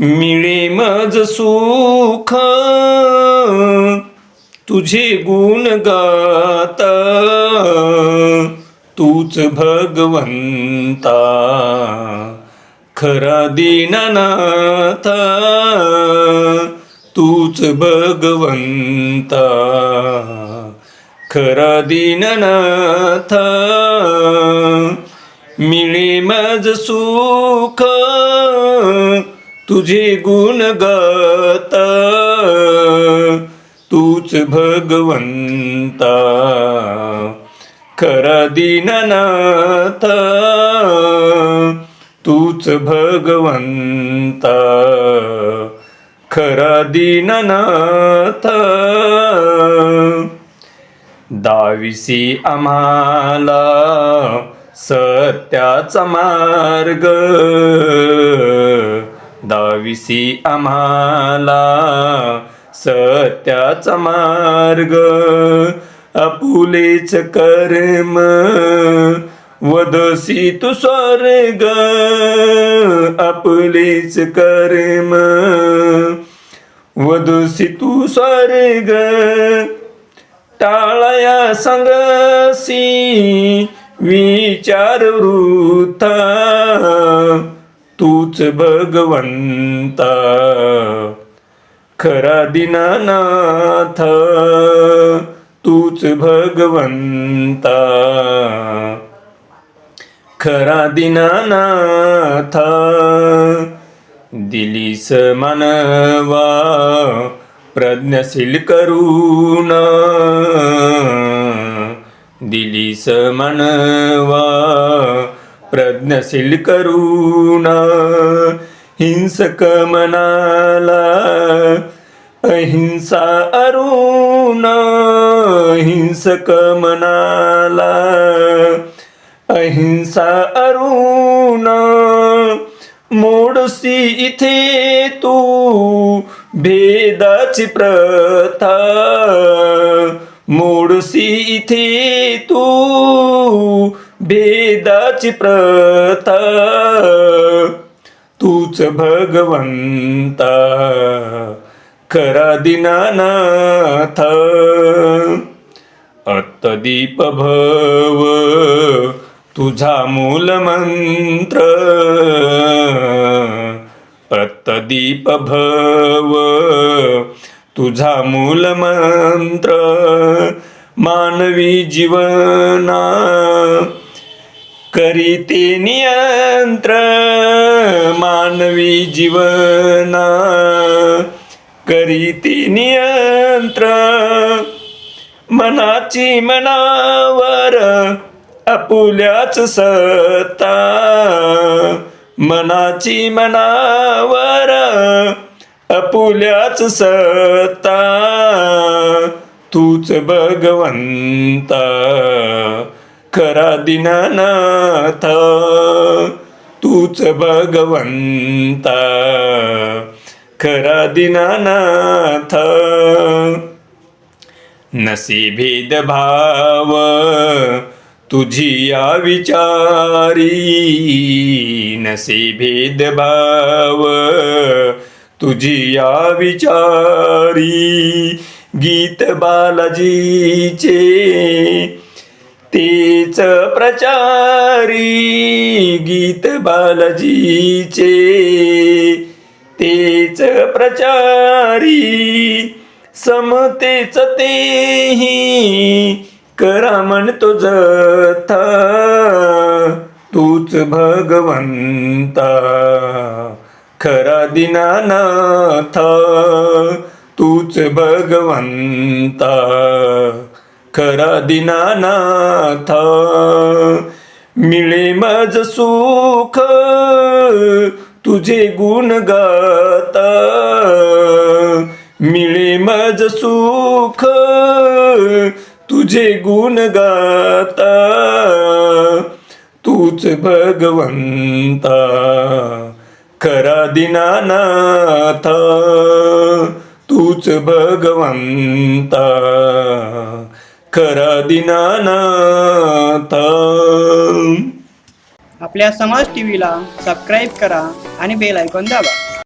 मिळे मज सुख तुझे गुण गाता तूच भगवंता खरा दीननाथा तूच भगवंता. खरा दीननाथा मिळे माझ सुख तुझे गुण गाता तूच भगवंता. खरा दीननाथा तूच भगवंता. खरा दीननाथा दाविसी आम्हाला सत्याचा मार्ग. दाविसी आम्हाला सत्याचा मार्ग. आपुलेच कर्म वदसी तू स्वर्ग. आपलेच कर्म वदसी तू स्वर्ग. टाळया संगसी विचार वृथा. तूच भगवंता. खरा दिनानाथ. तूच भगवंता. खरा दिनानाथ. दिलीस मानवा. प्रज्ञशील करून दिली समनवा प्रज्ञशील करून हिंसक मनाला। अहिंसा अरुण। हिंसक मनाला। अहिंसा अरुण। मोडसी इथे तू। भेदाची प्रथा. मोडसी इथे तू भेदाची प्रथा. तूच भगवंता खरा दिनानाथ. अत्तदीप भव तुझा मूल प्रतदीप भव तुझा मूल मंत्र मानवी जीवना करीते नियंत्र मानवी जीवना करीते नियंत्र मनाची मनावर आपुल्याच सत्ता मनाची मनावर अपुल्याच सत्ता. तूच भगवंता. खरा दिनानाथ. तूच भगवंता. खरा दिनानाथ. नसी भेदभाव तुझी या विचारी नसे भेदभाव तुझी या विचारी गीत बालाजीचे तेच प्रचारी गीत बालाजीचे तेच प्रचारी समतेच तेही करा म्हणतो जथा तूच भगवंता. खरा दिनानाथ तूच भगवंता. खरा दिनानाथ मिळे माझ सुख. तुझे गुण गाता. मिळे माझ सुख. तुझे गुण गाता तूच भगवंता खरा दिनानाथा तूच भगवंता खरा दिनानाथा. आपल्या समाज टीव्हीला सबस्क्राईब करा आणि बेल ऐकून दाबा.